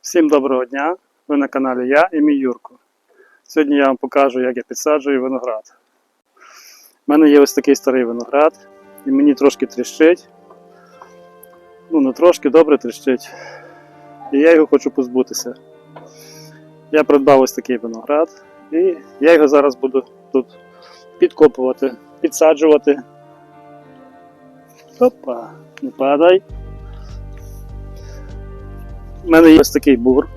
Всім доброго дня! Ви на каналі я і мій Юрко. Сьогодні я вам покажу, як я підсаджую виноград. У мене є ось такий старий виноград, і мені трошки тріщить. Ну, не трошки добре тріщить. І я його хочу позбутися. Я придбав ось такий виноград, і я його зараз буду тут підкопувати, підсаджувати. Опа, не падай. У мене є ось такий бур.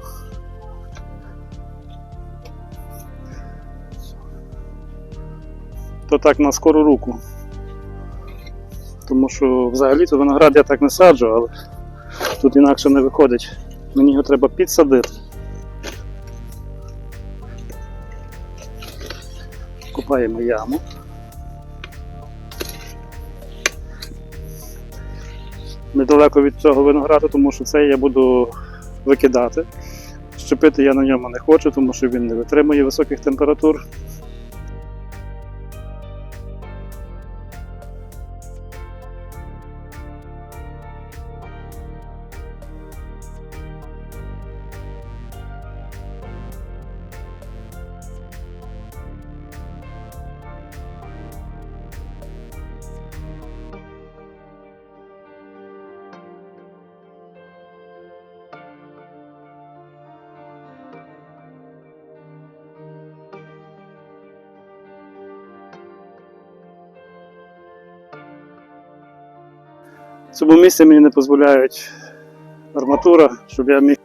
То так на скору руку. Тому що взагалі-то виноград я так не саджу, але тут інакше не виходить. Мені його треба підсадити. Купаємо яму. Недалеко від цього винограду, тому що це я буду викидати. Щепити я на ньому не хочу, тому що він не витримує високих температур. Цьому місці мені не дозволяють арматура, щоб я міг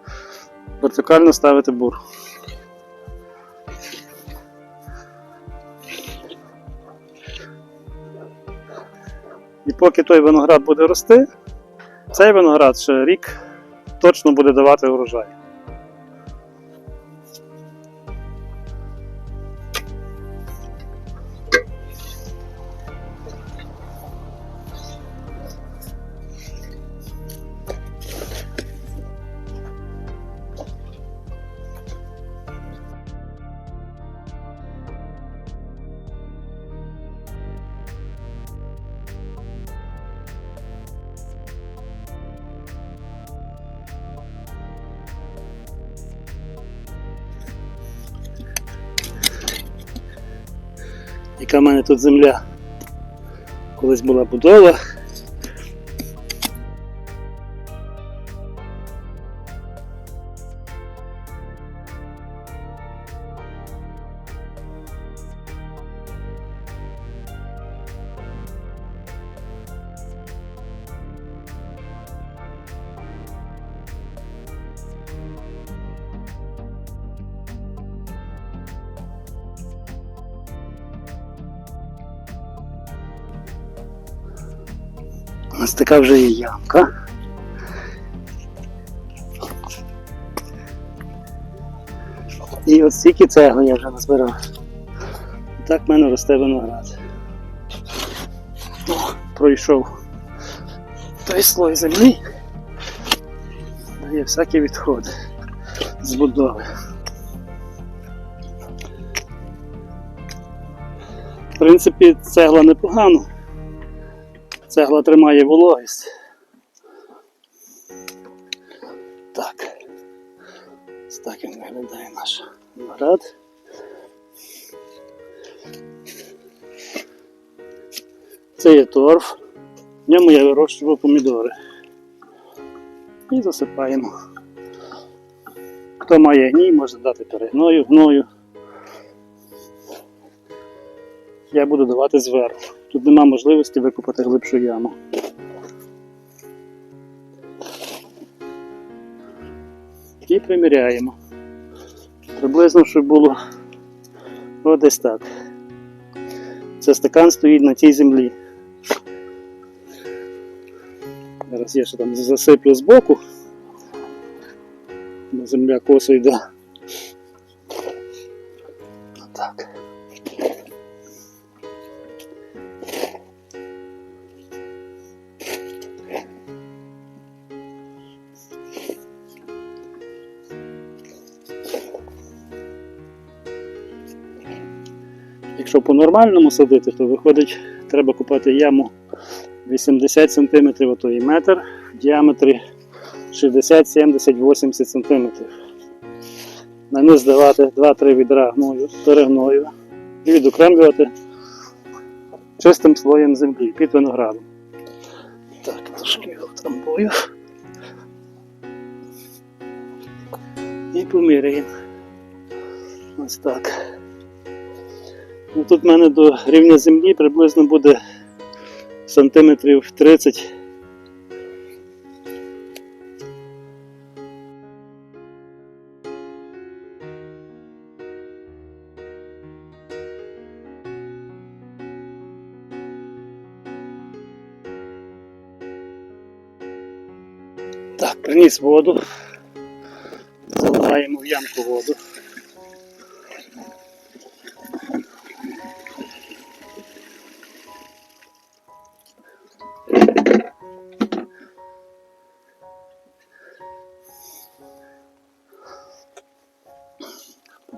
вертикально ставити бур. І поки той виноград буде рости, цей виноград ще рік точно буде давати урожай. Яка в мене тут земля? Колись була будова. Така вже є ямка. І от стільки цегли я вже назбирав. Так в мене росте виноград. О, пройшов той слой землі. Дає всякі відходи з будови. В принципі, цегла непогано. Цегла тримає вологість. Так. Так він виглядає наш виноград. Це є торф. В ньому я вирощував помідори. І засипаємо. Хто має гній, може дати перегною, гною. Я буду давати зверху. Тут нема можливості викопати глибшу яму. І приміряємо. Приблизно, щоб було десь так. Це стакан стоїть на тій землі. Зараз я ще там засиплю збоку. Бо земля косо йде. Якщо по-нормальному садити, то виходить, треба купати яму 80 см, а то і метр в діаметрі, 60, 70, 80 см. На низ давати 2-3 відра гною, перегною і відокремлювати чистим слоєм землі під виноградом. Так, трошки його втрамбую. І поміряємо. Ось так. Ну, тут в мене до рівня землі приблизно буде сантиметрів 30. Так, приніс воду. Заливаємо в ямку воду.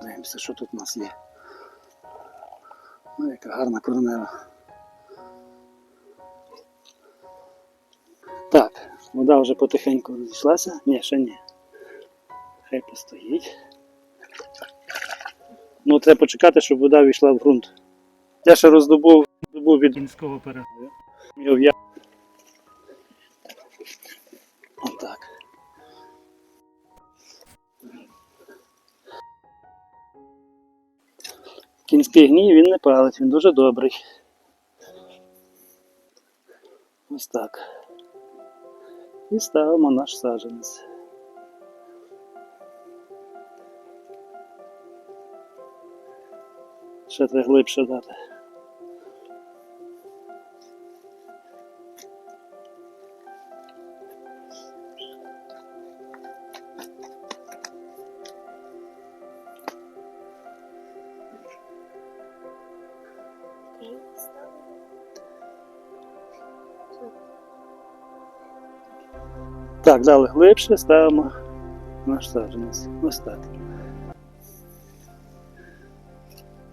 Подивимося, що тут у нас є. Ну, яка гарна коренева. Так, вода вже потихеньку розійшлася. Ні, ще ні. Хай постоїть. Ну, треба почекати, щоб вода війшла в ґрунт. Я ще роздобув, роздобув від кінського в'я- Отак. Кінський гній він не палить, він дуже добрий. Ось так. І ставимо наш саджанець. Ще треба глибше дати. Так, дали глибше, ставимо наш саджанець. Ось так.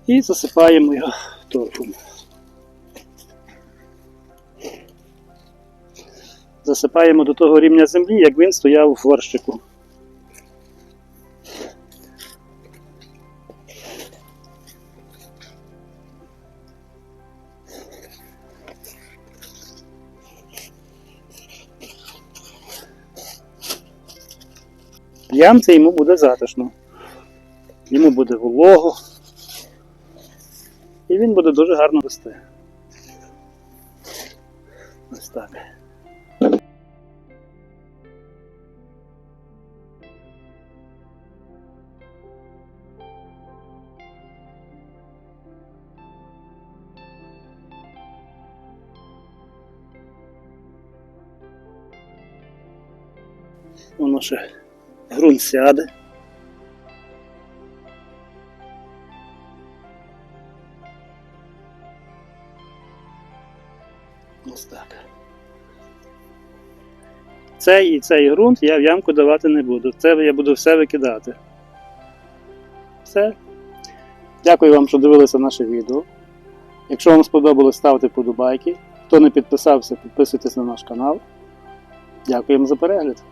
І засипаємо його торфом. Засипаємо до того рівня землі, як він стояв у форщику. Ямці йому буде затишно. Йому буде волого. І він буде дуже гарно рости. Ось так. Воно ще ґрунт сяде. Ось так. Цей і цей ґрунт я в ямку давати не буду. Це я буду все викидати. Все. Дякую вам, що дивилися наше відео. Якщо вам сподобалось, ставте вподобайки. Хто не підписався, підписуйтесь на наш канал. Дякуємо за перегляд.